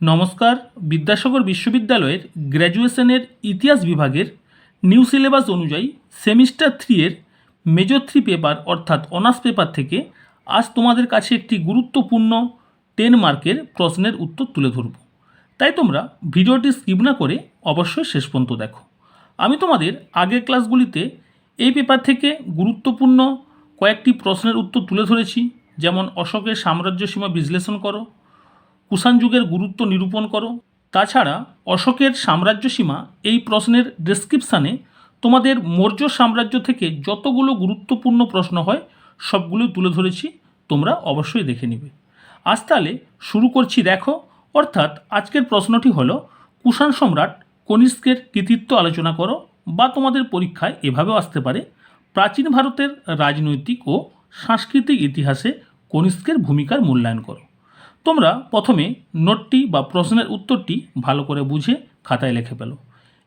নমস্কার, বিদ্যাসাগর বিশ্ববিদ্যালয়ের গ্র্যাজুয়েশনের ইতিহাস বিভাগের নিউ সিলেবাস অনুযায়ী সেমিস্টার থ্রি এর মেজর থ্রি পেপার অর্থাৎ অনার্স পেপার থেকে আজ তোমাদের কাছে একটি গুরুত্বপূর্ণ টেন মার্কের প্রশ্নের উত্তর তুলে ধরব। তাই তোমরা ভিডিওটি স্কিপ না করে অবশ্যই শেষ পর্যন্ত দেখো। আমি তোমাদের আগের ক্লাসগুলিতে এই পেপার থেকে গুরুত্বপূর্ণ কয়েকটি প্রশ্নের উত্তর তুলে ধরেছি, যেমন অশোকের সাম্রাজ্য সীমা বিশ্লেষণ করো কুষাণ যুগের গুরুত্ব নিরূপণ করো। তাছাড়া অশোকের সাম্রাজ্য সীমা এই প্রশ্নের ডেসক্রিপশানে তোমাদের মৌর্য সাম্রাজ্য থেকে যতগুলো গুরুত্বপূর্ণ প্রশ্ন হয়, সবগুলো তুলে ধরেছি, তোমরা অবশ্যই দেখে নেবে। আজ তাহলে শুরু করছি দেখো, অর্থাৎ আজকের প্রশ্নটি হলো, কুষাণ সম্রাট কনিষ্কের কৃতিত্ব আলোচনা করো বা তোমাদের পরীক্ষায় এভাবেও আসতে পারে, প্রাচীন ভারতের রাজনৈতিক ও সাংস্কৃতিক ইতিহাসে কনিষ্কের ভূমিকার মূল্যায়ন করো। তোমরা প্রথমে নোটটি বা প্রশ্নের উত্তরটি ভালো করে বুঝে খাতায় লিখে ফেলো।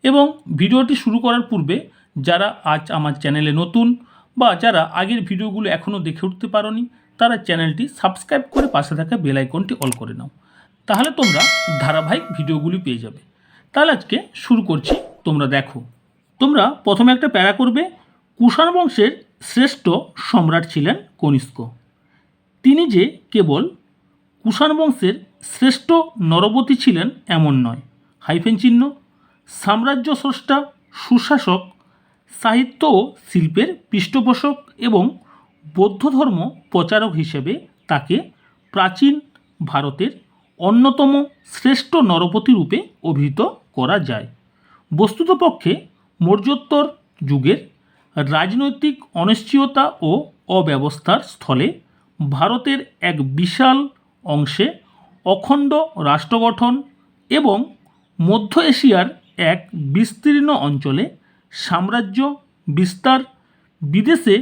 এবং ভিডিওটি শুরু করার পূর্বে যারা আজ আমার চ্যানেলে নতুন বা যারা আগের ভিডিওগুলো এখনও দেখে উঠতে পারোনি, তারা চ্যানেলটি সাবস্ক্রাইব করে পাশে থাকা বেল আইকনটি অল করে নাও। তাহলে তোমরা ধারাবাহিক ভিডিওগুলি পেয়ে যাবে। তাহলে আজকে শুরু করছি, তোমরা দেখো। তোমরা প্রথমে একটা প্যারা করবে। কুষাণ বংশের শ্রেষ্ঠ সম্রাট ছিলেন কনিষ্ক। তিনি যে কেবল কুষাণ বংশের শ্রেষ্ঠ নরপতি ছিলেন এমন নয়। হাইফেন চিহ্ন, সাম্রাজ্য স্রষ্টা, সুশাসক, সাহিত্য ও শিল্পের পৃষ্ঠপোষক এবং বৌদ্ধ ধর্ম প্রচারক হিসেবে তাকে প্রাচীন ভারতের অন্যতম শ্রেষ্ঠ নরপতি রূপে অভিহিত করা যায়। বস্তুতপক্ষে মৌর্যোত্তর যুগের রাজনৈতিক অনিশ্চয়তা ও অব্যবস্থার স্থলে ভারতের এক বিশাল অংশে অখণ্ড রাষ্ট্র গঠন এবং মধ্য এশিয়ার এক বিস্তীর্ণ অঞ্চলে সাম্রাজ্য, বিস্তার, বিদেশে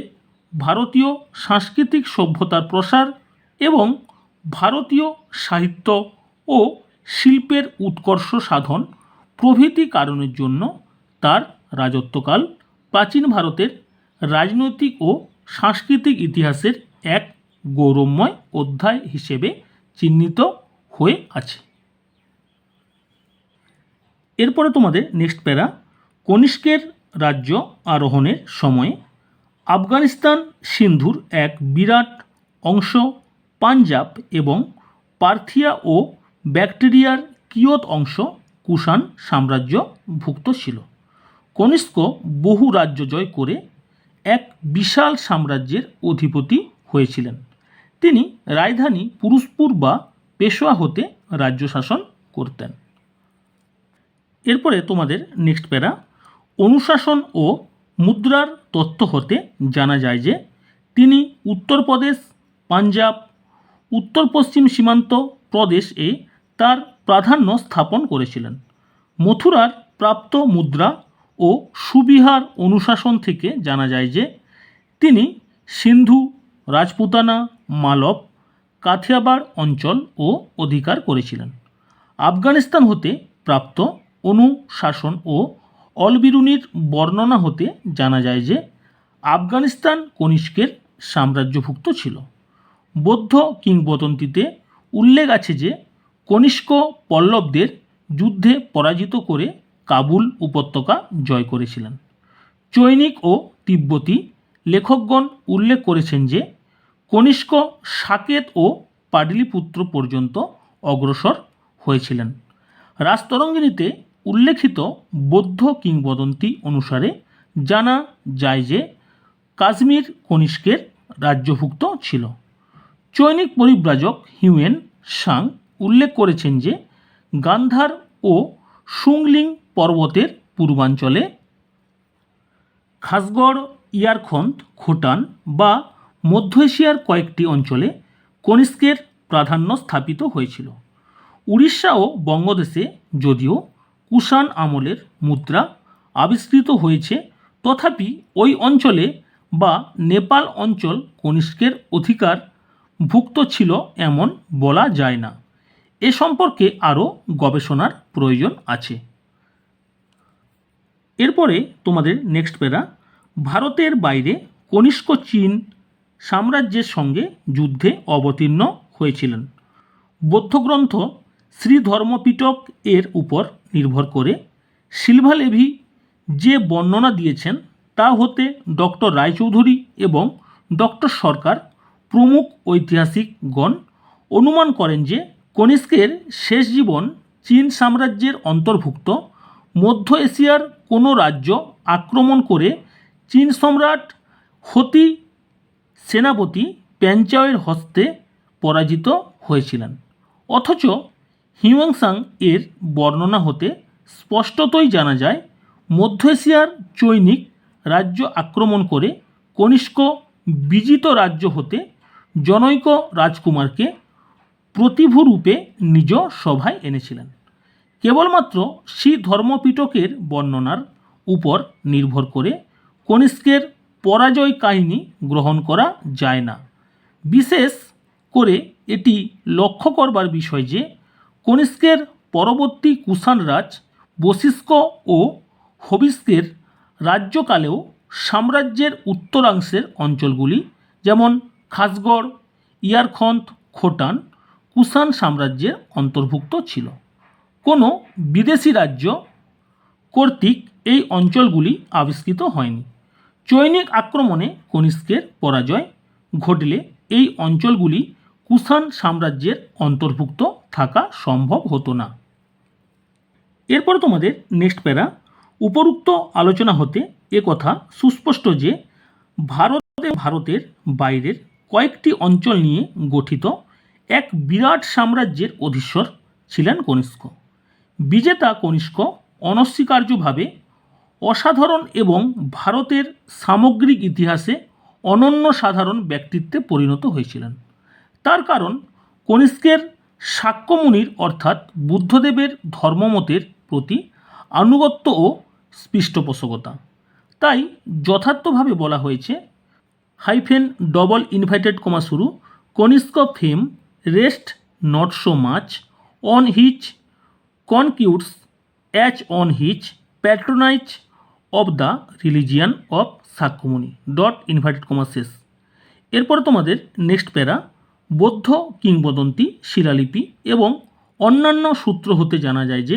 ভারতীয় সাংস্কৃতিক সভ্যতার প্রসার এবং ভারতীয় সাহিত্য ও শিল্পের উৎকর্ষ সাধন প্রভৃতি কারণের জন্য তার রাজত্বকাল প্রাচীন ভারতের রাজনৈতিক ও সাংস্কৃতিক ইতিহাসের এক গৌরবময় অধ্যায় হিসেবে চিহ্নিত হয়ে আছে। এরপরে তোমাদের নেক্সট প্যারা, কনিষ্কের রাজ্য আরোহণের সময়ে আফগানিস্তান সিন্ধুর এক বিরাট অংশ পাঞ্জাব এবং পার্থিয়া ও ব্যাকটেরিয়ার কিয়ত অংশ কুষাণ সাম্রাজ্যভুক্ত ছিল। কনিষ্ক বহু রাজ্য জয় করে এক বিশাল সাম্রাজ্যের অধিপতি হয়েছিলেন। তিনি রাজধানী পুরুষপুর বা পেশোয়া হতে রাজ্য শাসন করতেন। এরপরে তোমাদের নেক্সট প্যারা, অনুশাসন ও মুদ্রার তথ্য হতে জানা যায় যে তিনি উত্তরপ্রদেশ, পাঞ্জাব উত্তর পশ্চিম সীমান্ত প্রদেশ এ তার প্রাধান্য স্থাপন করেছিলেন। মথুরার প্রাপ্ত মুদ্রা ও সুবিহার অনুশাসন থেকে জানা যায় যে তিনি সিন্ধু, রাজপুতানা মালব, কাথিয়াবাড় অঞ্চল ও অধিকার করেছিলেন। আফগানিস্তান হতে প্রাপ্ত অনুশাসন ও অলবিরুনির বর্ণনা হতে জানা যায় যে, আফগানিস্তান কনিষ্কের সাম্রাজ্যভুক্ত ছিল। বৌদ্ধ কিংবদন্তিতে উল্লেখ আছে যে, কনিষ্ক পল্লবদের যুদ্ধে পরাজিত করে কাবুল উপত্যকা জয় করেছিলেন। চৈনিক ও তিব্বতী লেখকগণ উল্লেখ করেছেন যে কনিষ্ক সাকেত ও পাডলিপুত্র পর্যন্ত অগ্রসর হয়েছিলেন। রাজতরঙ্গিনীতে উল্লেখিত বৌদ্ধ কিংবদন্তি অনুসারে জানা যায় যে কাশ্মীর কনিষ্কের রাজ্যভুক্ত ছিল। চৈনিক পরিব্রাজক হিউয়েন সাং উল্লেখ করেছেন যে গান্ধার ও সুংলিং পর্বতের পূর্বাঞ্চলে খাসগড়, ইয়ারখন্দ, খোটান বা মধ্য এশিয়ার কয়েকটি অঞ্চলে কনিষ্কের প্রাধান্য স্থাপিত হয়েছিল। উড়িষ্যা ও বঙ্গদেশে যদিও কুষাণ আমলের মুদ্রা আবিষ্কৃত হয়েছে, তথাপি ওই অঞ্চলে বা নেপাল অঞ্চল কনিষ্কের অধিকার ভুক্ত ছিল এমন বলা যায় না। এ সম্পর্কে আরও গবেষণার প্রয়োজন আছে। এরপরে তোমাদের নেক্সট প্যারা, ভারতের বাইরে কনিষ্ক চীন সাম্রাজ্যের সঙ্গে যুদ্ধে অবতীর্ণ হয়েছিলেন। বৌদ্ধগ্রন্থ শ্রী ধর্মপিটক এর উপর নির্ভর করে সিলভালেভি যে বর্ণনা দিয়েছেন তা হতে ডক্টর রায়চৌধুরী এবং ডক্টর সরকার প্রমুখ ঐতিহাসিকগণ অনুমান করেন যে কনিষ্কের শেষ জীবন চীন সাম্রাজ্যের অন্তর্ভুক্ত মধ্য এশিয়ার কোনো রাজ্য আক্রমণ করে চীন সম্রাট হতি সেনাপতি প্যাঞ্চাওয়ের হস্তে পরাজিত হয়েছিলেন। অথচ হিউয়াংসাং এর বর্ণনা হতে স্পষ্টতই জানা যায়, মধ্য এশিয়ার চৈনিক রাজ্য আক্রমণ করে কনিষ্ক বিজিত রাজ্য হতে জনৈক রাজকুমারকে প্রতিভূরূপে নিজ সভায় এনেছিলেন। কেবলমাত্র শ্রী ধর্মপিটকের বর্ণনার উপর নির্ভর করে কনিষ্কের পরাজয় কাহিনী গ্রহণ করা যায় না। বিশেষ করে এটি লক্ষ্য করবার বিষয় যে, কনিষ্কের পরবর্তী কুষাণ রাজ বশিষ্ক ও হবিষ্কের রাজ্যকালেও সাম্রাজ্যের উত্তরাংশের অঞ্চলগুলি, যেমন খাসগড় ইয়ারখন্দ খোটান, কুষাণ সাম্রাজ্যের অন্তর্ভুক্ত ছিল। কোনো বিদেশি রাজ্য কর্তৃক এই অঞ্চলগুলি আবিষ্কৃত হয়নি। চৈনিক আক্রমণে কনিষ্কের পরাজয় ঘটলে এই অঞ্চলগুলি কুষাণ সাম্রাজ্যের অন্তর্ভুক্ত থাকা সম্ভব হতো না। এরপর তোমাদের নেক্সট প্যারা, উপরুক্ত আলোচনা হতে এ কথা সুস্পষ্ট যে ভারতে ভারতের বাইরের কয়েকটি অঞ্চল নিয়ে গঠিত এক বিরাট সাম্রাজ্যের অধীশ্বর ছিলেন কনিষ্ক। বিজেতা কনিষ্ক অনস্বীকার্যভাবে অসাধারণ এবং ভারতের সামগ্রিক ইতিহাসে অনন্য সাধারণ ব্যক্তিত্বে পরিণত হয়েছিলেন। তার কারণ, কনিষ্কের শাক্যমুনির অর্থাৎ বুদ্ধদেবের ধর্মমতের প্রতি আনুগত্য ও স্পৃষ্টপোষকতা। তাই যথার্থভাবে বলা হয়েছে, হাইফেন ডবল ইনভাইটেড কমা শুরু, Kanishka fame, rest not so much, on his, conquests, as on his patronage of the religion of Shakyamuni dot inverted comma শেষ। এরপরে তোমাদের নেক্সট প্যারা, বৌদ্ধ কিংবদন্তি, শিলালিপি এবং অন্যান্য সূত্র হতে জানা যায় যে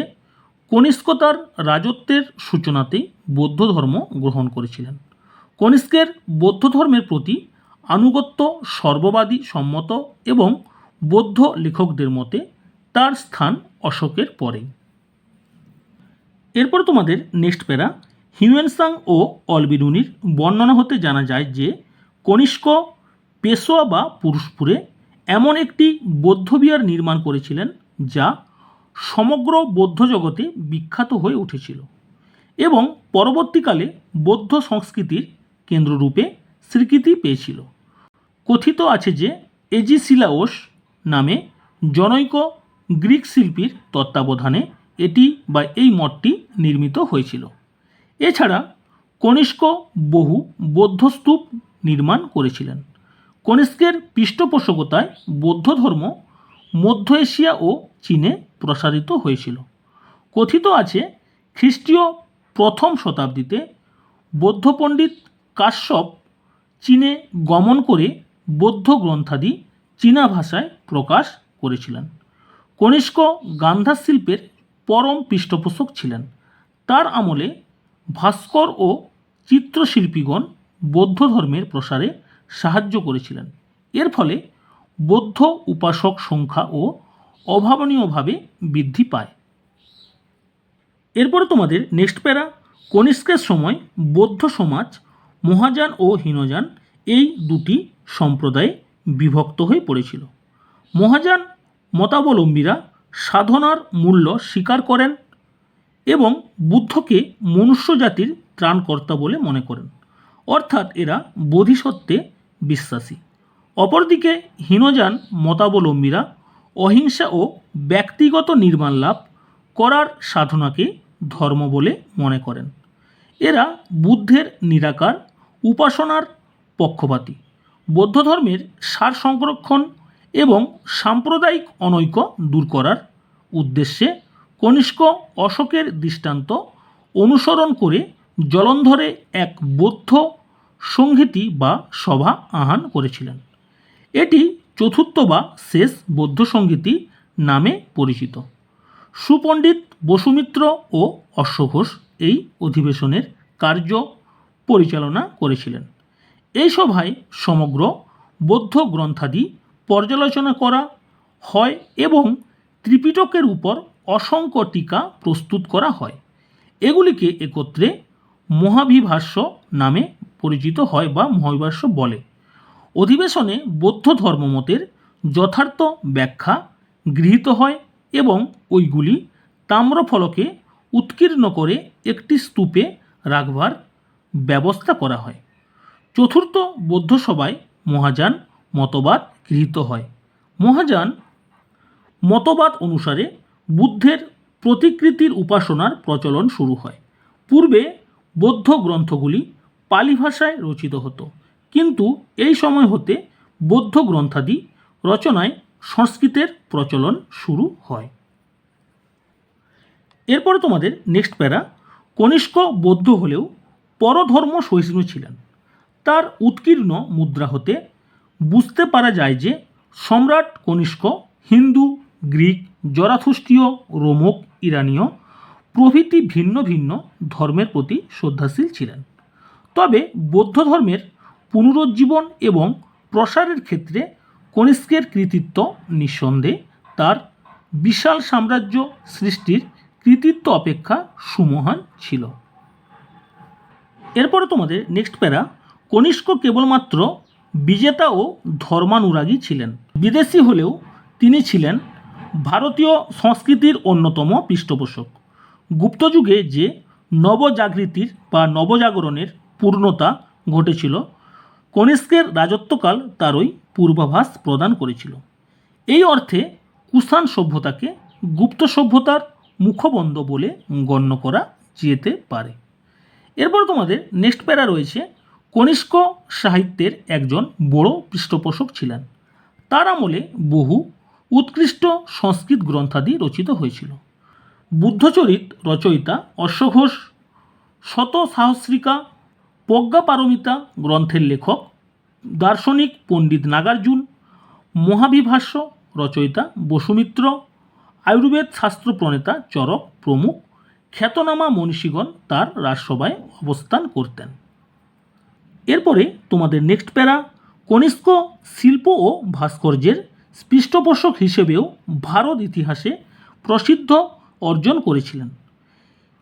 কনিষ্ক তার রাজত্বের সূচনাতেই বৌদ্ধ ধর্ম গ্রহণ করেছিলেন। কনিষ্কের বৌদ্ধ ধর্মের প্রতি আনুগত্য সর্ববাদী সম্মত এবং বৌদ্ধ লেখকদের মতে তার স্থান অশোকের পরেই। এরপর তোমাদের নেক্সট প্যারা হিউয়েনসাং ও অলবিরুনির বর্ণনা হতে জানা যায় যে, কনিষ্ক পেশোয়া বা পুরুষপুরে এমন একটি বৌদ্ধবিহার নির্মাণ করেছিলেন যা সমগ্র বৌদ্ধ জগতে বিখ্যাত হয়ে উঠেছিল এবং পরবর্তীকালে বৌদ্ধ সংস্কৃতির কেন্দ্ররূপে স্বীকৃতি পেয়েছিল। কথিত আছে যে, এজিসিলাওস নামে জনৈক গ্রিক শিল্পীর তত্ত্বাবধানে এটি বা এই মঠটি নির্মিত হয়েছিল। এছাড়া কনিষ্ক বহু বৌদ্ধ স্তূপ নির্মাণ করেছিলেন। কনিষ্কের পৃষ্ঠপোষকতায় বৌদ্ধ ধর্ম মধ্য এশিয়া ও চীনে প্রসারিত হয়েছিল। কথিত আছে, খ্রিস্টীয় প্রথম শতাব্দীতে বৌদ্ধ পণ্ডিত কাশ্যপ চীনে গমন করে বৌদ্ধ গ্রন্থাদি চীনা ভাষায় প্রকাশ করেছিলেন। কনিষ্ক গান্ধার শিল্পের পরম পৃষ্ঠপোষক ছিলেন। তার আমলে ভাস্কর ও চিত্রশিল্পীগণ বৌদ্ধ ধর্মের প্রসারে সাহায্য করেছিলেন। এর ফলে বৌদ্ধ উপাসক সংখ্যা ও অভাবনীয়ভাবে বৃদ্ধি পায়। এরপরে তোমাদের নেক্সট প্যারা, কনিষ্কের সময় বৌদ্ধ সমাজ, মহাযান ও হীনযান এই দুটি সম্প্রদায়ে বিভক্ত হয়ে পড়েছিল। মহাযান মতাবলম্বীরা সাধনার মূল্য স্বীকার করেন এবং বুদ্ধকে মনুষ্য জাতির ত্রাণকর্তা বলে মনে করেন। অর্থাৎ এরা বোধিসত্ত্বে বিশ্বাসী। অপরদিকে হীনযান মতাবলম্বীরা অহিংসা ও ব্যক্তিগত নির্মাণ লাভ করার সাধনাকে ধর্ম বলে মনে করেন। এরা বুদ্ধের নিরাকার, উপাসনার পক্ষপাতী, বৌদ্ধ ধর্মের সার সংরক্ষণ এবং সাম্প্রদায়িক অনৈক্য দূর করার উদ্দেশ্যে কনিষ্ক অশোকের দৃষ্টান্ত অনুসরণ করে জলন্ধরে এক বৌদ্ধ সংহিতি বা সভা আহ্বান করেছিলেন। এটি চতুর্থ বা শেষ বৌদ্ধ সংগীতি নামে পরিচিত। সুপণ্ডিত বসুমিত্র ও অশ্বঘোষ এই অধিবেশনের কার্য পরিচালনা করেছিলেন। এই সভায় সমগ্র বৌদ্ধ গ্রন্থাদি পর্যালোচনা করা হয় এবং ত্রিপিটকের উপর অসংখ্য টিকা প্রস্তুত করা হয়। এগুলিকে একত্রে মহাভিভাষ্য নামে পরিচিত হয় বা মহাভিভাষ্য বলে। অধিবেশনে বৌদ্ধ ধর্মমতের যথার্থ ব্যাখ্যা গৃহীত হয় এবং ওইগুলি তাম্রফলকে উৎকীর্ণ করে একটি স্তূপে রাখবার ব্যবস্থা করা হয়। চতুর্থ বৌদ্ধ সভায় মহাযান মতবাদ গৃহীত হয়। মহাযান মতবাদ অনুসারে বুদ্ধের প্রতিকৃতির উপাসনার প্রচলন শুরু হয়। পূর্বে বৌদ্ধ গ্রন্থগুলি পালি ভাষায় রচিত হতো। কিন্তু এই সময় হতে বৌদ্ধ গ্রন্থাদি রচনায় সংস্কৃতের প্রচলন শুরু হয়। এরপরে তোমাদের নেক্সট প্যারা, কনিষ্ক বৌদ্ধ হলেও পরধর্ম সহিষ্ণু ছিলেন। তার উৎকীর্ণ মুদ্রা হতে বুঝতে পারা যায় যে সম্রাট কনিষ্ক হিন্দু, গ্রিক জরাথুষ্টীয় রোমক ইরানীয়, প্রভৃতি ভিন্ন ভিন্ন ধর্মের প্রতি শ্রদ্ধাশীল ছিলেন। তবে বৌদ্ধ ধর্মের পুনরুজ্জীবন এবং প্রসারের ক্ষেত্রে কনিষ্কের কৃতিত্ব নিঃসন্দেহে তার বিশাল সাম্রাজ্য সৃষ্টির কৃতিত্ব অপেক্ষা সুমহান ছিল। এরপরে তোমাদের নেক্সট প্যারা, কনিষ্ক কেবলমাত্র বিজেতা ও ধর্মানুরাগী ছিলেন। বিদেশি হলেও তিনি ছিলেন ভারতীয় সংস্কৃতির অন্যতম পৃষ্ঠপোষক। গুপ্তযুগে যে নবজাগৃতির বা নবজাগরণের পূর্ণতা ঘটেছিল, কনিষ্কের রাজত্বকাল তারই পূর্বাভাস প্রদান করেছিল। এই অর্থে কুষাণ সভ্যতাকে গুপ্ত সভ্যতার মুখবন্ধ বলে গণ্য করা যেতে পারে। এরপর তোমাদের নেক্সট প্যারা রয়েছে, কনিষ্ক সাহিত্যের একজন বড় পৃষ্ঠপোষক ছিলেন। তার আমলে বহু উৎকৃষ্ট সংস্কৃত গ্রন্থাদি রচিত হয়েছিল। বুদ্ধচরিত রচয়িতা অশ্বঘোষ শত সাহস্রিকা প্রজ্ঞাপারমিতা গ্রন্থের লেখক, দার্শনিক পণ্ডিত নাগার্জুন, মহাবিভাষ্য রচয়িতা বসুমিত্র, আয়ুর্বেদ শাস্ত্র প্রণেতা চরক প্রমুখ, খ্যাতনামা মনীষীগণ তার রাজসভায় অবস্থান করতেন। এরপরে তোমাদের নেক্সট প্যারা কনিষ্ক শিল্প ও ভাস্কর্যের পৃষ্ঠপোষক হিসেবেও ভারত ইতিহাসে প্রসিদ্ধ অর্জন করেছিলেন।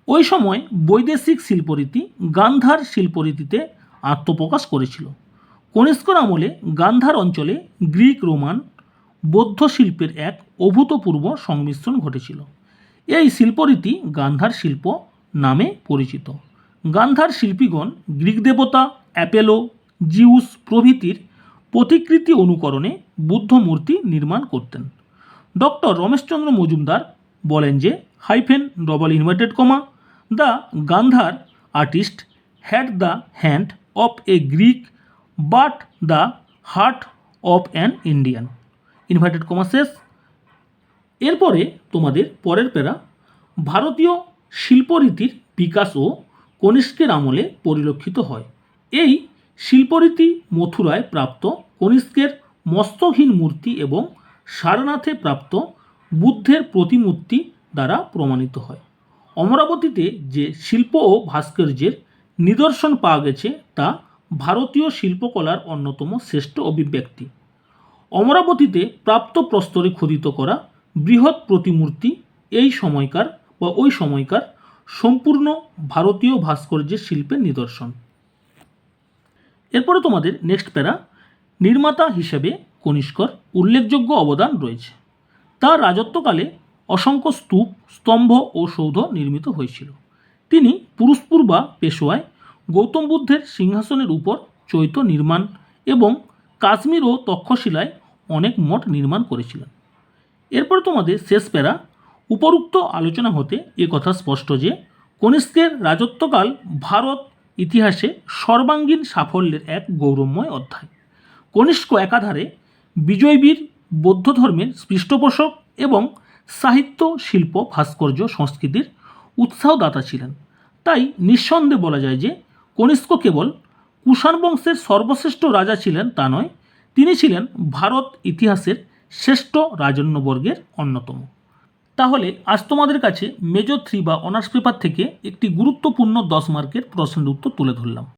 ওই সময় বৈদেশিক শিল্পরীতি গান্ধার শিল্পরীতিতে আত্মপ্রকাশ করেছিল। কনিষ্কর আমলে গান্ধার অঞ্চলে গ্রিক, রোমান বৌদ্ধ শিল্পের এক অভূতপূর্ব সংমিশ্রণ ঘটেছিল। এই শিল্পরীতি গান্ধার শিল্প নামে পরিচিত। গান্ধার শিল্পীগণ গ্রিক দেবতা, অ্যাপেলো, জিউস প্রভৃতির প্রতিকৃতি অনুকরণে বুদ্ধ মূর্তি নির্মাণ করতেন। ডক্টর রমেশচন্দ্র মজুমদার বলেন যে, hyphen double inverted comma, the Gandhara artist had the hand of a Greek, but the heart of an Indian. Inverted comma শেষ। এরপরে তোমাদের পরের পেরা ভারতীয় শিল্পরীতির বিকাশ ও কনিষ্কের আমলে পরিলক্ষিত হয়। এই শিল্পরীতি মথুরায় প্রাপ্ত কনিষ্কের মস্তহীন মূর্তি এবং সারনাথে প্রাপ্ত বুদ্ধের প্রতিমূর্তি দ্বারা প্রমাণিত হয়। অমরাবতীতে যে শিল্প ও ভাস্কর্যের নিদর্শন পাওয়া গেছে, তা ভারতীয় শিল্পকলার অন্যতম শ্রেষ্ঠ অভিব্যক্তি। অমরাবতীতে প্রাপ্ত প্রস্তরে খোদিত করা বৃহৎ প্রতিমূর্তি এই সময়কার বা ওই সময়কার সম্পূর্ণ ভারতীয় ভাস্কর্যের শিল্পের নিদর্শন। এরপরে তোমাদের নেক্সট প্যারা, নির্মাতা হিসেবে কনিষ্কর উল্লেখযোগ্য অবদান রয়েছে। তার রাজত্বকালে অসংখ্য স্তূপ, স্তম্ভ ও সৌধ নির্মিত হয়েছিল। তিনি পুরুষপুর বা পেশোয়ায় গৌতম বুদ্ধের সিংহাসনের উপর চৈত্য নির্মাণ এবং কাশ্মীর ও তক্ষশিলায় অনেক মঠ নির্মাণ করেছিলেন। এরপর তোমাদের শেষ প্যারা, উপরুক্ত আলোচনা হতে কথা স্পষ্ট যে, কনিষ্কের রাজত্বকাল ভারত ইতিহাসে সর্বাঙ্গীন সাফল্যের এক গৌরবময় অধ্যায়। কনিষ্ক একাধারে বিজয়বীর, বৌদ্ধ ধর্মের পৃষ্ঠপোষক এবং সাহিত্য শিল্প ভাস্কর্য সংস্কৃতির উৎসাহদাতা ছিলেন। তাই নিঃসন্দেহে বলা যায় যে কনিষ্ক কেবল কুষাণ বংশের সর্বশ্রেষ্ঠ রাজা ছিলেন তা নয়, তিনি ছিলেন ভারত ইতিহাসের শ্রেষ্ঠ রাজন্যবর্গের অন্যতম। তাহলে আজ তোমাদের কাছে মেজর থ্রি বা অনার্স পেপার থেকে একটি গুরুত্বপূর্ণ দশ মার্কের প্রশ্নের উত্তর তুলে ধরলাম।